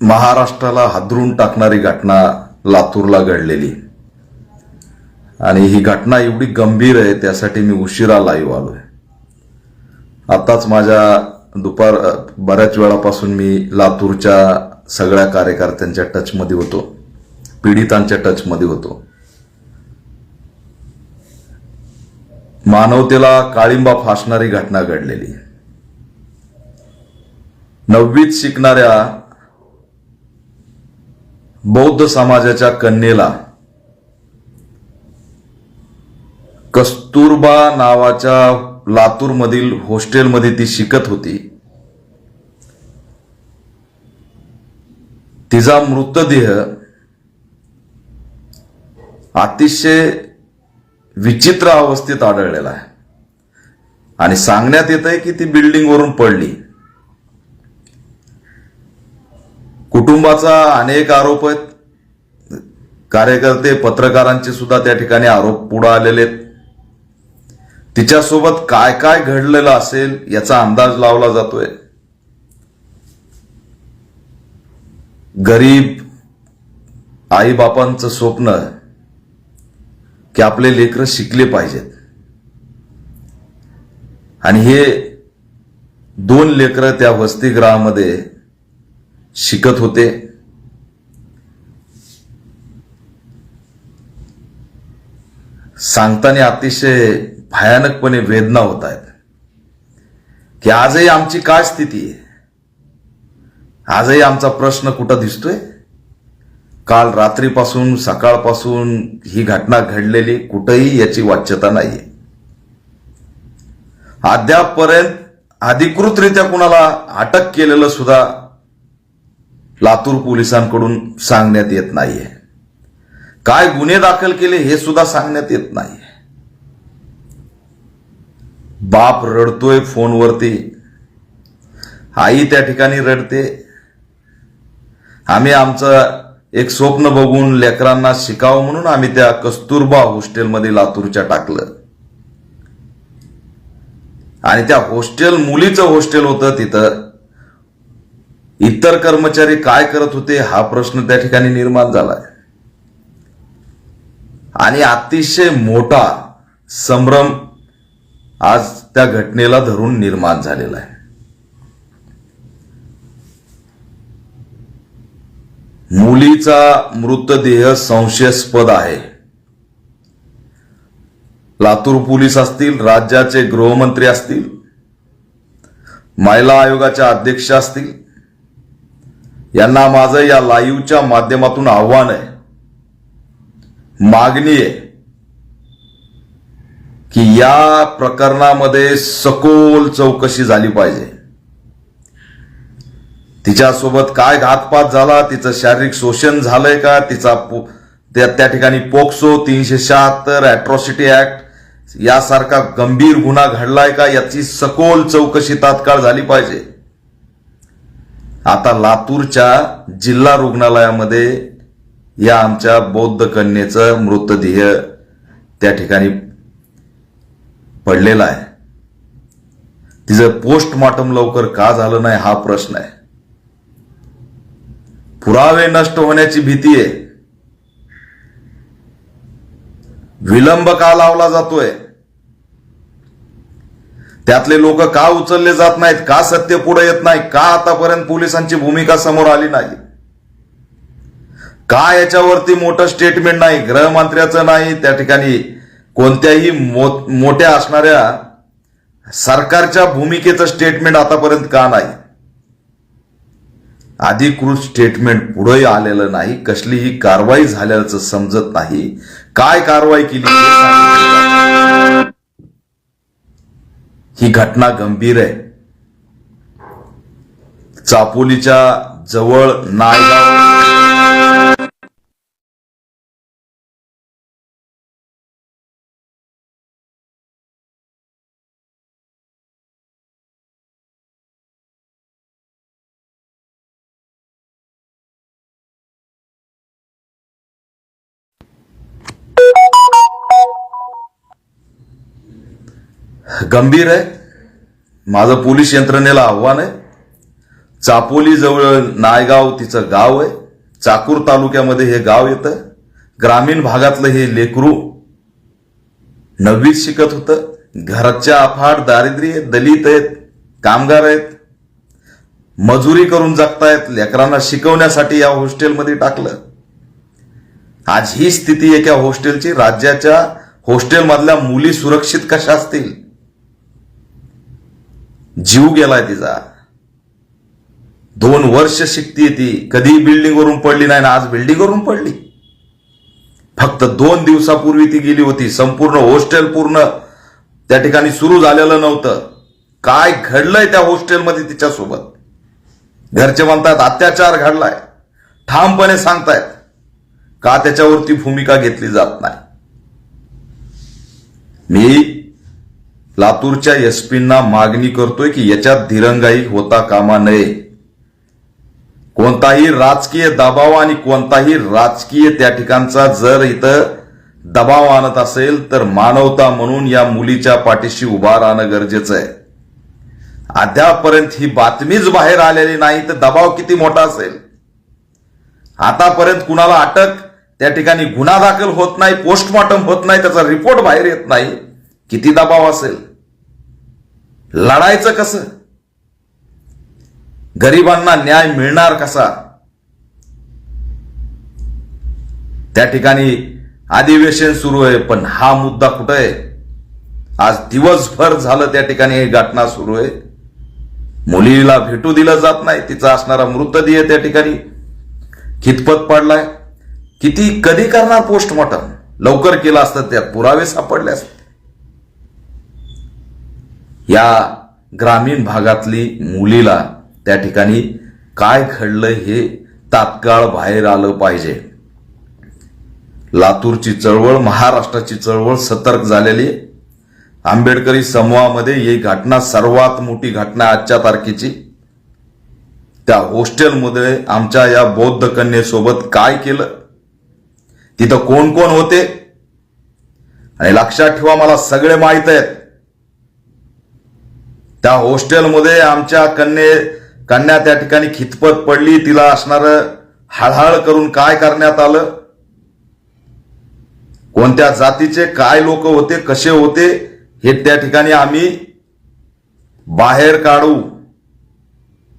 महाराष्ट्राला हादरून टाकणारी घटना लातूरला घडलेली. आणि ही घटना एवढी गंभीर आहे त्यासाठी मी उशिरा लाईव्ह आलोय. आताच माझ्या दुपार बऱ्याच वेळापासून मी लातूरच्या सगळ्या कार्यकर्त्यांच्या टचमध्ये होतो. पीडितांच्या टचमध्ये होतो. मानवतेला काळिंबा फासणारी घटना घडलेली. नववीत शिकणाऱ्या बौद्ध समाजाच्या कन्येला कस्तुरबा नावाच्या लातूरमधील हॉस्टेलमध्ये ती शिकत होती. तिचा मृतदेह अतिशय विचित्र अवस्थेत आढळलेला आहे. आणि सांगण्यात येत आहे की ती बिल्डिंगवरून पडली. कुटुंबाचा अनेक आरोप आहेत. कार्यकर्ते पत्रकारांचे सुद्धा त्या ठिकाणी आरोप पुढे आलेले आहेत. तिच्यासोबत काय काय घडलेलं असेल याचा अंदाज लावला जातोय. गरीब आईबापांचं स्वप्न की आपले लेकरं शिकले पाहिजेत. आणि हे दोन लेकरं त्या वसतिगृहामध्ये शिकत होते. सांगताना अतिशय भयानकपणे वेदना होत आहेत. की आजही आमची काय स्थिती आहे? आजही आमचा प्रश्न कुठं दिसतोय? काल रात्रीपासून सकाळपासून ही घटना घडलेली कुठंही याची वाच्यता नाहीये. अद्यापपर्यंत अधिकृतरित्या कुणाला अटक केलेलं सुद्धा लातूर पोलिसांकडून सांगण्यात येत नाहीये. काय गुन्हे दाखल केले हे सुद्धा सांगण्यात येत नाहीये. बाप रडतोय फोनवरती. आई त्या ठिकाणी रडते. आम्ही आमचं एक स्वप्न बघून लेकरांना शिकावं म्हणून आम्ही त्या कस्तुरबा हॉस्टेलमध्ये लातूरच्या टाकलं. आणि त्या हॉस्टेल मुलीचं हॉस्टेल होतं तिथं. इतर कर्मचारी काय करत होते हा प्रश्न त्या ठिकाणी निर्माण झालाय. आणि अतिशय मोठा संभ्रम आज त्या घटनेला धरून निर्माण झालेला आहे. मुलीचा मृतदेह संशयास्पद आहे. लातूर पोलीस असतील राज्याचे गृहमंत्री असतील महिला आयोगाच्या अध्यक्ष असतील यांना माझं या लाईव्हच्या माध्यमातून आव्हान आहे. मागणी आहे की या प्रकरणामध्ये सखोल चौकशी झाली पाहिजे. तिच्यासोबत काय घातपात झाला तिचं शारीरिक शोषण झालंय का तिचा त्या त्या ठिकाणी पोक्सो तीनशे शहात्तर अॅट्रॉसिटी ऍक्ट यासारखा गंभीर गुन्हा घडलाय का याची सखोल चौकशी तात्काळ झाली पाहिजे. आता लातूरच्या जिल्हा रुग्णालयामध्ये या आमच्या बौद्ध कन्येचं मृतदेह त्या ठिकाणी पडलेला आहे. तिचं पोस्टमॉर्टम लवकर का झालं नाही हा प्रश्न आहे. पुरावे नष्ट होण्याची भीती आहे. विलंब का लावला जातोय? त्यातले लोक का उचलले जात नाहीत का सत्य पुढे येत नाही का आतापर्यंत पोलिसांची भूमिका समोर आली नाही? का याच्यावरती मोठं स्टेटमेंट नाही गृहमंत्र्याचं नाही त्या ठिकाणी कोणत्याही मोठ्या असणाऱ्या सरकारच्या भूमिकेचं स्टेटमेंट आतापर्यंत का नाही? अधिकृत स्टेटमेंट पुढे आलेलं नाही कसलीही कारवाई झाल्याचं समजत नाही. काय कारवाई केली? ही घटना गंभीर आहे. चापोलीच्या जवळ नायगाव गंभीर आहे. माझं पोलीस यंत्रणेला आव्हान आहे. चापोलीजवळ नायगाव तिचं गाव आहे. चाकूर तालुक्यामध्ये हे गाव येतं. ग्रामीण भागातलं हे लेकरू नववीत शिकत होतं. घराच्या अफाट दारिद्र्य आहेत, दलित आहेत कामगार आहेत. मजुरी करून जगतायत लेकरांना शिकवण्यासाठी या हॉस्टेलमध्ये टाकलं. आज ही स्थिती एका हॉस्टेलची राज्याच्या हॉस्टेलमधल्या मुली सुरक्षित कशा असतील? जीव गेलाय तिचा. दोन वर्ष शिकतीये ती. कधी बिल्डिंग वरून पडली नाही ना आज बिल्डिंग वरून पडली. फक्त दोन दिवसापूर्वी ती गेली होती. संपूर्ण हॉस्टेल पूर्ण त्या ठिकाणी सुरू झालेलं नव्हतं. काय घडलंय त्या हॉस्टेलमध्ये तिच्यासोबत? घरचे म्हणतात अत्याचार घडलाय. ठामपणे सांगतायत. का त्याच्यावरती भूमिका घेतली जात नाही? मी लातूरच्या एसपींना मागणी करतोय की याच्यात धिरंगाई होता कामा नये. कोणताही राजकीय दबाव आणि कोणताही राजकीय त्या ठिकाणचा जर इथं दबाव आणत असेल तर मानवता म्हणून या मुलीच्या पाठीशी उभा राहणं गरजेचं आहे. अद्यापर्यंत ही बातमीच बाहेर आलेली नाही तर दबाव किती मोठा असेल? आतापर्यंत कुणाला अटक? त्या ठिकाणी गुन्हा दाखल होत नाही पोस्टमॉर्टम होत नाही त्याचा रिपोर्ट बाहेर येत नाही. किती दबाव असेल? लढायचं कसं? गरिबांना न्याय मिळणार कसा? त्या ठिकाणी अधिवेशन सुरू आहे पण हा मुद्दा कुठं आहे? आज दिवसभर झालं त्या ठिकाणी घटना सुरू आहे. मुलीला भेटू दिलं जात नाही तिचा असणारा मृतदेह त्या ठिकाणी कितपत पडलाय? किती कधी करणार पोस्टमॉर्टम लवकर केलं असतं त्यात पुरावे सापडले असते. या ग्रामीण भागातली मुलीला त्या ठिकाणी काय घडलं हे तात्काळ बाहेर आलं पाहिजे. लातूरची चळवळ महाराष्ट्राची चळवळ सतर्क झालेली. आंबेडकरी समूहामध्ये ही घटना सर्वात मोठी घटना आजच्या तारखेची. त्या हॉस्टेलमध्ये आमच्या या बौद्ध कन्येसोबत काय केलं? तिथं कोण कोण होते? आणि लक्षात ठेवा मला सगळे माहीत आहेत. त्या हॉस्टेलमध्ये आमच्या कन्ये कन्या त्या ठिकाणी खितपत पडली. तिला असणार हळहळ करून काय करण्यात आलं? कोणत्या जातीचे काय लोक होते कसे होते हे त्या ठिकाणी आम्ही बाहेर काढू.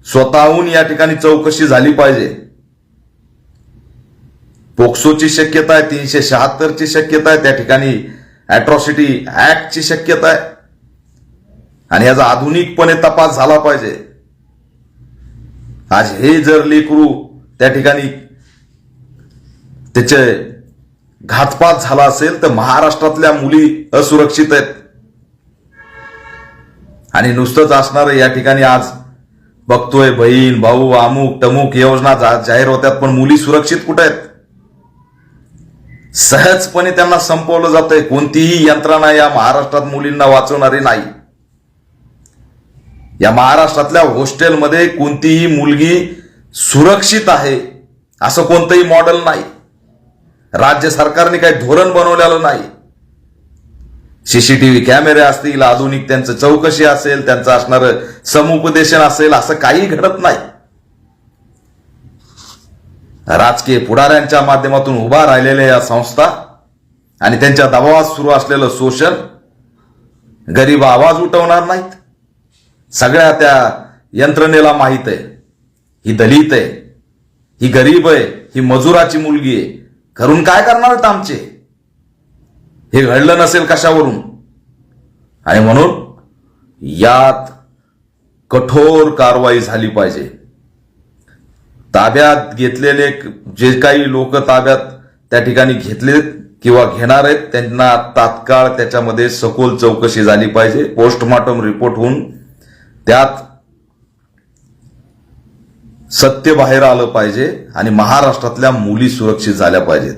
स्वतःहून या ठिकाणी चौकशी झाली पाहिजे. पोक्सोची शक्यता आहे तीनशे शहात्तरची शक्यता आहे त्या ठिकाणी अॅट्रॉसिटी ऍक्टची शक्यता आहे. आणि याचा आधुनिकपणे तपास झाला पाहिजे. आज हे जर लेकरू त्या ठिकाणी त्याचे घातपात झाला असेल तर महाराष्ट्रातल्या मुली असुरक्षित आहेत. आणि नुसतंच असणार या ठिकाणी आज बघतोय बहीण भाऊ अमुक टमुक योजना जाहीर होत्यात पण मुली सुरक्षित कुठे आहेत? सहजपणे त्यांना संपवलं जातंय. कोणतीही यंत्रणा या महाराष्ट्रात मुलींना वाचवणारी नाही. या महाराष्ट्रातल्या हॉस्टेलमध्ये कोणतीही मुलगी सुरक्षित आहे असं कोणतंही मॉडेल नाही. राज्य सरकारने काही धोरण बनवलेलं नाही. सीसीटीव्ही कॅमेरे असतील आधुनिक त्यांचं चौकशी असेल त्यांचं असणारं समुपदेशन असेल असं काही घडत नाही. राजकीय पुढाऱ्यांच्या माध्यमातून उभा राहिलेल्या या संस्था आणि त्यांच्या दबावात सुरू असलेलं शोषण गरीब आवाज उठवणार नाहीत. सगळ्या त्या यंत्रणेला माहीत आहे. ही दलित आहे. ही गरीब आहे. ही मजुराची मुलगी आहे. करून काय करणार आहेत आमचे? हे घडलं नसेल कशावरून? आणि म्हणून यात कठोर कारवाई झाली पाहिजे. ताब्यात घेतलेले जे काही लोक ताब्यात त्या ठिकाणी घेतले किंवा घेणार आहेत त्यांना तात्काळ त्याच्यामध्ये सखोल चौकशी झाली पाहिजे. पोस्टमॉर्टम रिपोर्ट होऊन त्यात सत्य बाहेर आलं पाहिजे आणि महाराष्ट्रातल्या मुली सुरक्षित झाल्या पाहिजेत.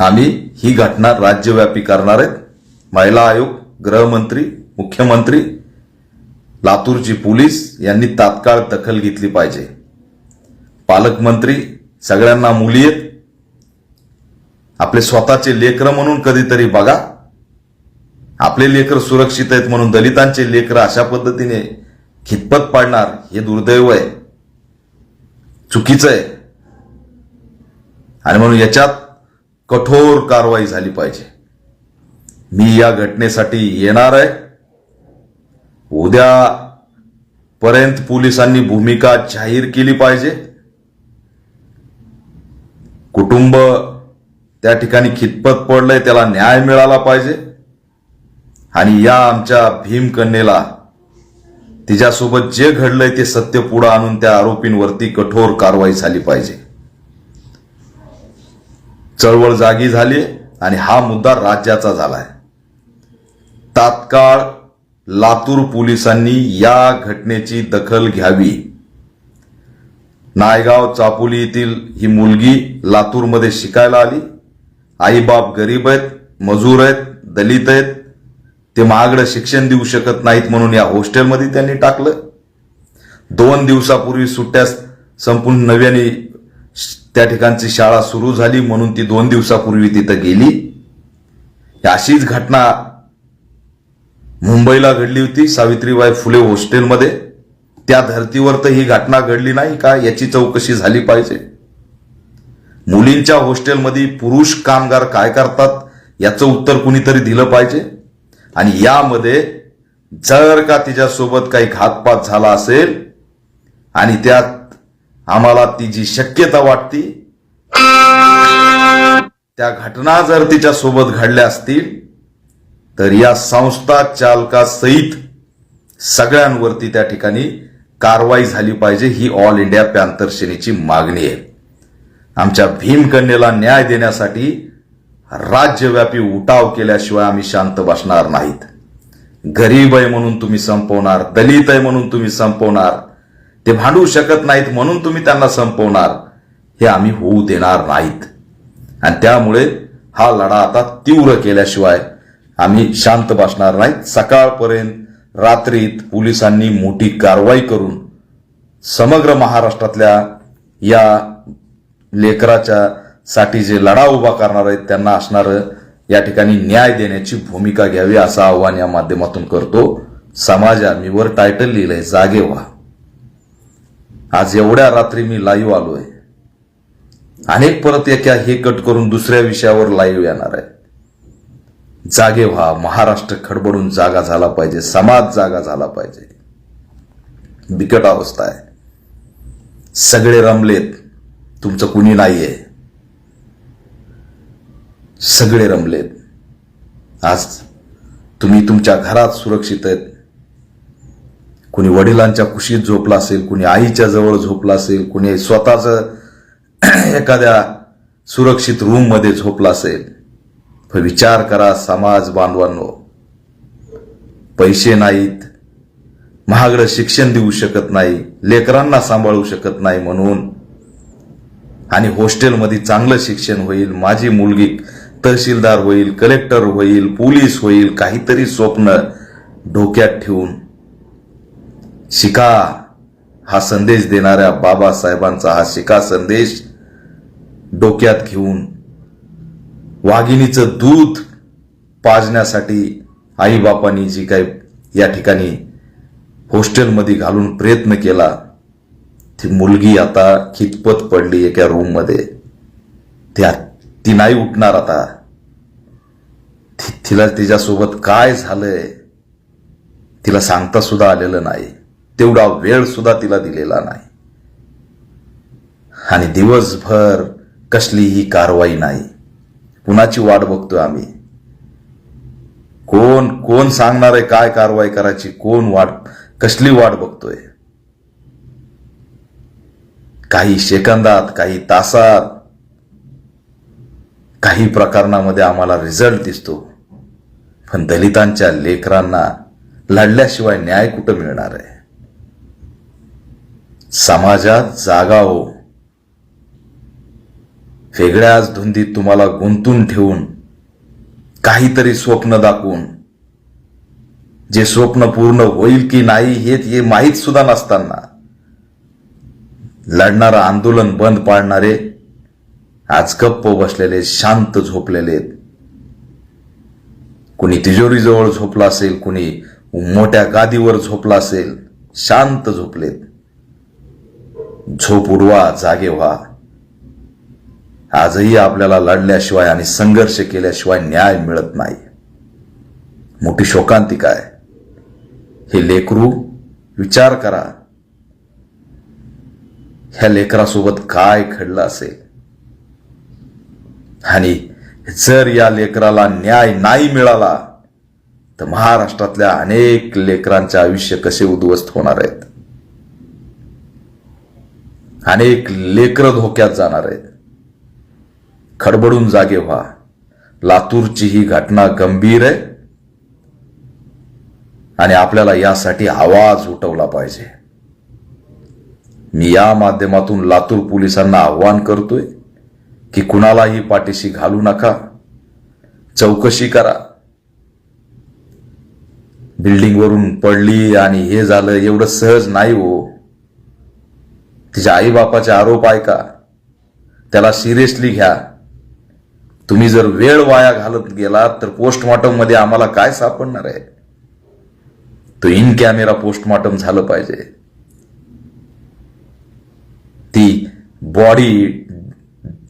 आम्ही ही घटना राज्यव्यापी करणार आहेत. महिला आयोग गृहमंत्री मुख्यमंत्री लातूरची पोलीस यांनी तात्काळ दखल घेतली पाहिजे. पालकमंत्री सगळ्यांना मुली आहेत. आपले स्वतःचे लेकरं म्हणून कधीतरी बघा. आपले लेकर सुरक्षित आहेत म्हणून दलितांचे लेकर अशा पद्धतीने खितपत पाडणार हे दुर्दैव आहे. चुकीचं आहे. आणि म्हणून याच्यात कठोर कारवाई झाली पाहिजे. मी या घटनेसाठी येणार आहे. उद्या पर्यंत पोलिसांनी भूमिका जाहीर केली पाहिजे. कुटुंब त्या ठिकाणी खितपत पडलंय त्याला न्याय मिळाला पाहिजे. आणि या आमच्या भीमकन्येला तिच्यासोबत जे घडलंय ते सत्य पुढं आणून त्या आरोपींवरती कठोर कारवाई झाली पाहिजे. चळवळ जागी झाली आणि हा मुद्दा राज्याचा झालाय. तात्काळ लातूर पोलिसांनी या घटनेची दखल घ्यावी. नायगाव चापोली येथील ही मुलगी लातूरमध्ये शिकायला आली. आईबाप गरीब आहेत मजूर आहेत दलित आहेत ते महागडं शिक्षण देऊ शकत नाहीत म्हणून या हॉस्टेलमध्ये त्यांनी टाकलं. दोन दिवसापूर्वी सुट्ट्या संपून नव्याने त्या ठिकाणची शाळा सुरू झाली म्हणून ती दोन दिवसापूर्वी तिथं गेली. अशीच घटना मुंबईला घडली होती सावित्रीबाई फुले हॉस्टेलमध्ये. त्या धर्तीवर तर ही घटना घडली नाही का याची चौकशी झाली पाहिजे. मुलींच्या हॉस्टेलमध्ये पुरुष कामगार काय करतात याचं उत्तर कुणीतरी दिलं पाहिजे. आणि यामध्ये जर का तिच्यासोबत काही घातपात झाला असेल आणि त्यात आम्हाला ती जी शक्यता वाटती त्या घटना जर तिच्यासोबत घडल्या असतील तर या संस्था चालकासहित सगळ्यांवरती त्या ठिकाणी कारवाई झाली पाहिजे ही ऑल इंडिया पॅन्थर सेनेची मागणी आहे. आमच्या भीमकन्येला न्याय देण्यासाठी राज्यव्यापी उठाव केल्याशिवाय आम्ही शांत बसणार नाहीत. गरीब आहे म्हणून तुम्ही संपवणार दलित आहे म्हणून तुम्ही संपवणार ते भांडू शकत नाहीत म्हणून तुम्ही त्यांना संपवणार हे आम्ही होऊ देणार नाहीत. आणि त्यामुळे हा लढा आता तीव्र केल्याशिवाय आम्ही शांत बसणार नाहीत. सकाळपर्यंत रात्रीत पोलिसांनी मोठी कारवाई करून समग्र महाराष्ट्रातल्या या लेकराच्या साठी जे लढा उभा करणार आहेत त्यांना असणारं या ठिकाणी न्याय देण्याची भूमिका घ्यावी असं आव्हान या माध्यमातून करतो. समाजा मी वर टायटल लिहिलंय जागे व्हा. आज एवढ्या रात्री मी लाईव्ह आलोय. अनेक परत एका हे कट करून दुसऱ्या विषयावर लाईव्ह येणार आहे. जागे व्हा महाराष्ट्र खडबडून जागा झाला पाहिजे समाज जागा झाला पाहिजे. बिकट अवस्था आहे. सगळे रमलेत तुमचं कुणी नाहीये. सगळे रमलेत. आज तुम्ही तुमच्या घरात सुरक्षित आहेत. कुणी वडिलांच्या कुशीत झोपला असेल कुणी आईच्या जवळ झोपला असेल कुणी स्वतःच एखाद्या सुरक्षित रूममध्ये झोपला असेल. पण विचार करा समाज बांधवांनो. पैसे नाहीत महागडं शिक्षण देऊ शकत नाही लेकरांना सांभाळू शकत नाही म्हणून. आणि हॉस्टेलमध्ये चांगलं शिक्षण होईल. माझी मुलगी तहसीलदार होईल कलेक्टर होईल पोलीस होईल काहीतरी स्वप्न डोक्यात ठेवून शिका हा संदेश देणाऱ्या बाबासाहेबांचा हा शिका संदेश डोक्यात घेऊन वाघिणीचं दूध पाजण्यासाठी आईबापांनी जी काही या ठिकाणी हॉस्टेलमध्ये घालून प्रयत्न केला ती मुलगी आता खितपत पडली एका रूममध्ये त्या ती नाही उठणार आता. तिला तिच्यासोबत काय झालंय तिला सांगता सुद्धा आलेलं नाही. तेवढा वेळ सुद्धा तिला दिलेला नाही. आणि दिवसभर कसलीही कारवाई नाही. कुणाची वाट बघतोय आम्ही? कोण कोण सांगणार आहे काय कारवाई करायची? कोण वाट कसली वाट बघतोय? काही सेकंदात काही तासात काही प्रकरणामध्ये आम्हाला रिझल्ट दिसतो. पण दलितांच्या लेकरांना लढल्याशिवाय न्याय कुठं मिळणार आहे? समाजात जागा हो. वेगळ्याच धुंदीत तुम्हाला गुंतून ठेवून काहीतरी स्वप्न दाखवून जे स्वप्न पूर्ण होईल की नाही हे माहीत सुद्धा नसताना लढणारं आंदोलन बंद पाडणारे आज गप्प बसलेले शांत झोपलेले. कुणी तिजोरीजवळ झोपला असेल कुणी मोठ्या गादीवर झोपला असेल शांत झोपलेत. झोप उडवा जागे व्हा. आजही आपल्याला लढल्याशिवाय आणि संघर्ष केल्याशिवाय न्याय मिळत नाही. मोठी शोकांतिका आहे हे लेकरू विचार करा. ह्या लेकरासोबत काय घडलं असेल? आणि जर या लेकराला न्याय नाही मिळाला तर महाराष्ट्रातल्या अनेक लेकरांचे आयुष्य कसे उद्ध्वस्त होणार आहेत? अनेक लेकर धोक्यात जाणार आहेत. खडबडून जागे व्हा. लातूरची ही घटना गंभीर आहे आणि आपल्याला यासाठी आवाज उठवला पाहिजे. मी या माध्यमातून लातूर पोलिसांना आव्हान करतोय. की कुणालाही पाठीशी घालू नका. चौकशी करा. बिल्डिंगवरून पडली आणि हे झालं एवढं सहज नाही हो. तिच्या आईबापाचे आरोप ऐका. त्याला सिरियसली घ्या. तुम्ही जर वेळ वाया घालत गेलात तर पोस्टमॉर्टममध्ये आम्हाला काय सापडणार आहे? तो इन कॅमेरा पोस्टमॉर्टम झालं पाहिजे. ती बॉडी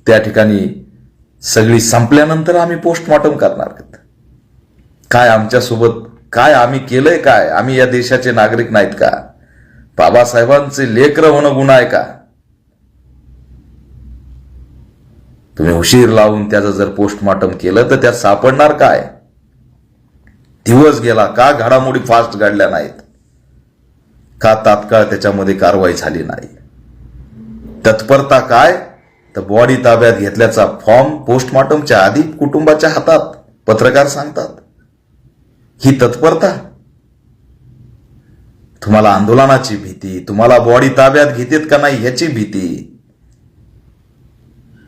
त्या ठिकाणी सगळी संपल्यानंतर आम्ही पोस्टमॉर्टम करणार काय आमच्यासोबत काय आम्ही केलंय काय? आम्ही या देशाचे नागरिक नाहीत का? बाबासाहेबांचे लेकर होणं गुन्हा आहे का? तुम्ही उशीर लावून त्याचं जर पोस्टमॉर्टम केलं तर त्यात सापडणार काय? दिवस गेला का घडामोडी फास्ट घडल्या नाहीत? का तात्काळ त्याच्यामध्ये कारवाई झाली नाही? तत्परता काय? तर बॉडी ताब्यात घेतल्याचा फॉर्म पोस्टमॉर्टमच्या आधी कुटुंबाच्या हातात पत्रकार सांगतात. ही तत्परता. तुम्हाला आंदोलनाची भीती तुम्हाला बॉडी ताब्यात घेतेत का नाही ह्याची भीती.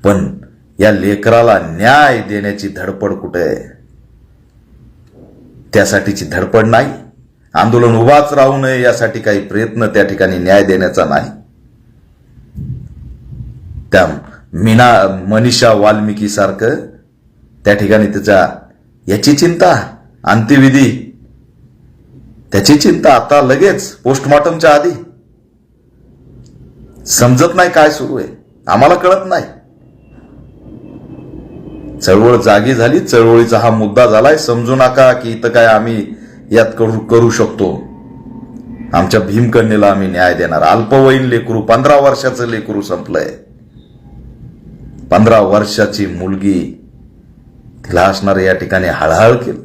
पण या लेकराला न्याय देण्याची धडपड कुठे? आहे त्यासाठीची धडपड नाही. आंदोलन उभाच राहू नये यासाठी काही प्रयत्न त्या ठिकाणी न्याय देण्याचा नाही. त्या मीना मनीषा वाल्मिकी सारखं त्या ठिकाणी त्याच्या याची चिंता अंत्यविधी त्याची चिंता आता लगेच पोस्टमॉर्टमच्या आधी. समजत नाही काय सुरू आहे. आम्हाला कळत नाही. चळवळ जागी झाली. चळवळीचा हा मुद्दा झालाय. समजू नका की इथं काय आम्ही यात करू करू शकतो. आमच्या भीमकन्येला आम्ही न्याय देणार. अल्पवयीन लेकरू पंधरा वर्षाचं लेकरू संपलंय. पंधरा वर्षाची मुलगी तिला असणार या ठिकाणी हळहळ केलं.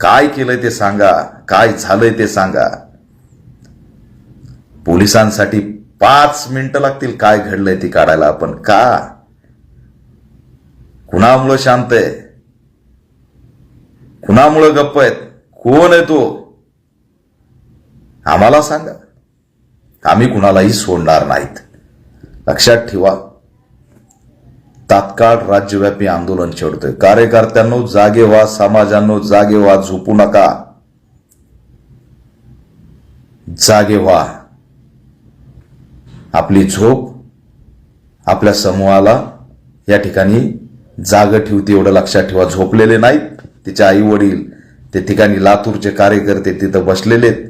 काय केलंय ते सांगा काय झालंय ते सांगा. पोलिसांसाठी पाच मिनिटं लागतील काय घडलंय ती काढायला आपण. का? कुणामुळं शांत आहे? कुणामुळं गप्प आहेत? कोण आहे तो? आम्हाला सांगा. आम्ही कुणालाही सोडणार नाहीत. लक्षात ठेवा. तात्काळ राज्यव्यापी आंदोलन छेडतोय. कार्यकर्त्यांनो जागे व्हा समाजांनो जागे व्हा झोपू नका. जागे व्हा. आपली झोप आपल्या समूहाला या ठिकाणी जाग ठेवते एवढं लक्षात ठेवा. झोपलेले नाहीत तिचे आई वडील ते ठिकाणी लातूरचे कार्यकर्ते तिथं बसलेले आहेत.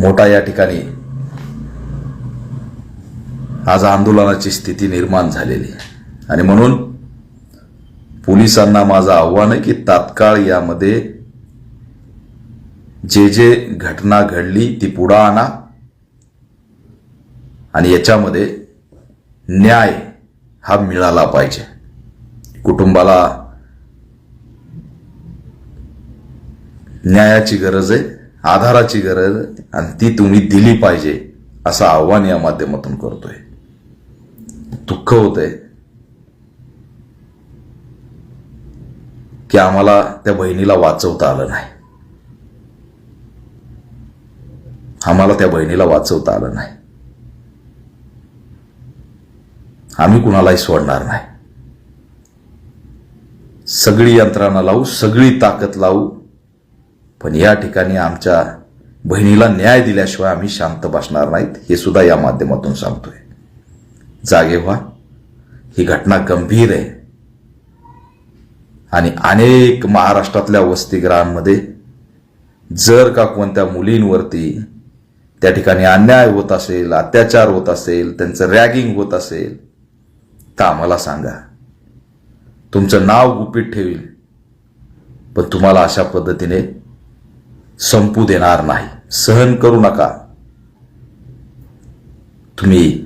मोठा या ठिकाणी आज आंदोलनाची स्थिती निर्माण झालेली आहे. आणि म्हणून पोलिसांना माझं आव्हान आहे की तात्काळ यामध्ये जे जे घटना घडली ती पुढं आणा आणि याच्यामध्ये न्याय हा मिळाला पाहिजे. कुटुंबाला न्यायाची गरज आहे आधाराची गरज आहे आणि ती तुम्ही दिली पाहिजे असं आव्हान या माध्यमातून करतोय. दुःख होतंय की आम्हाला त्या बहिणीला वाचवता आलं नाही. आम्हाला त्या बहिणीला वाचवता आलं नाही. आम्ही कुणालाही सोडणार नाही. सगळी यंत्रणा लावू सगळी ताकद लावू पण या ठिकाणी आमच्या बहिणीला न्याय दिल्याशिवाय आम्ही शांत बसणार नाहीत हे सुद्धा या माध्यमातून सांगतोय. जागे व्हा. ही घटना गंभीर आहे. आणि अनेक महाराष्ट्रातल्या वसतिगृहांमध्ये जर का कोणत्या मुलींवरती त्या ठिकाणी अन्याय होत असेल अत्याचार होत असेल त्यांचं रॅगिंग होत असेल तर आम्हाला सांगा. तुमचं नाव गुपित ठेवील पण तुम्हाला अशा पद्धतीने संपू देणार नाही. सहन करू नका. तुम्ही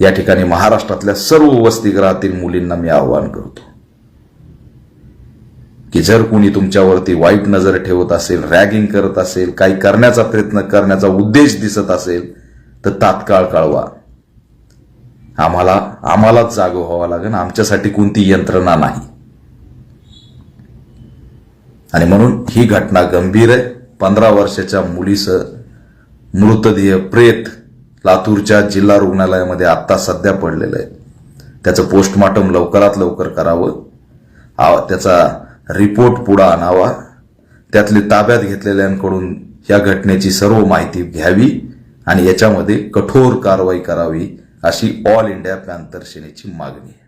या ठिकाणी महाराष्ट्रातल्या सर्व वसतिगृहातील मुलींना मी आवाहन करतो. की जर कोणी तुमच्यावरती वाईट नजर ठेवत असेल रॅगिंग करत असेल काही करण्याचा प्रयत्न करण्याचा उद्देश दिसत असेल तर तात्काळ कळवा. आम्हाला आम्हालाच जाग व्हावा लागेल आमच्यासाठी कोणती यंत्रणा नाही. आणि म्हणून ही घटना गंभीर आहे. पंधरा वर्षाच्या मुलीचं मृतदेह प्रेत लातूरच्या जिल्हा रुग्णालयामध्ये आत्ता सध्या पडलेलं आहे. त्याचं पोस्टमॉर्टम लवकरात लवकर करावं. आ- त्याचा रिपोर्ट पुढं आणावा. त्यातले ताब्यात घेतलेल्यांकडून या घटनेची सर्व माहिती घ्यावी आणि याच्यामध्ये कठोर कारवाई करावी अशी ऑल इंडिया पॅन्थर सेनेची मागणी आहे.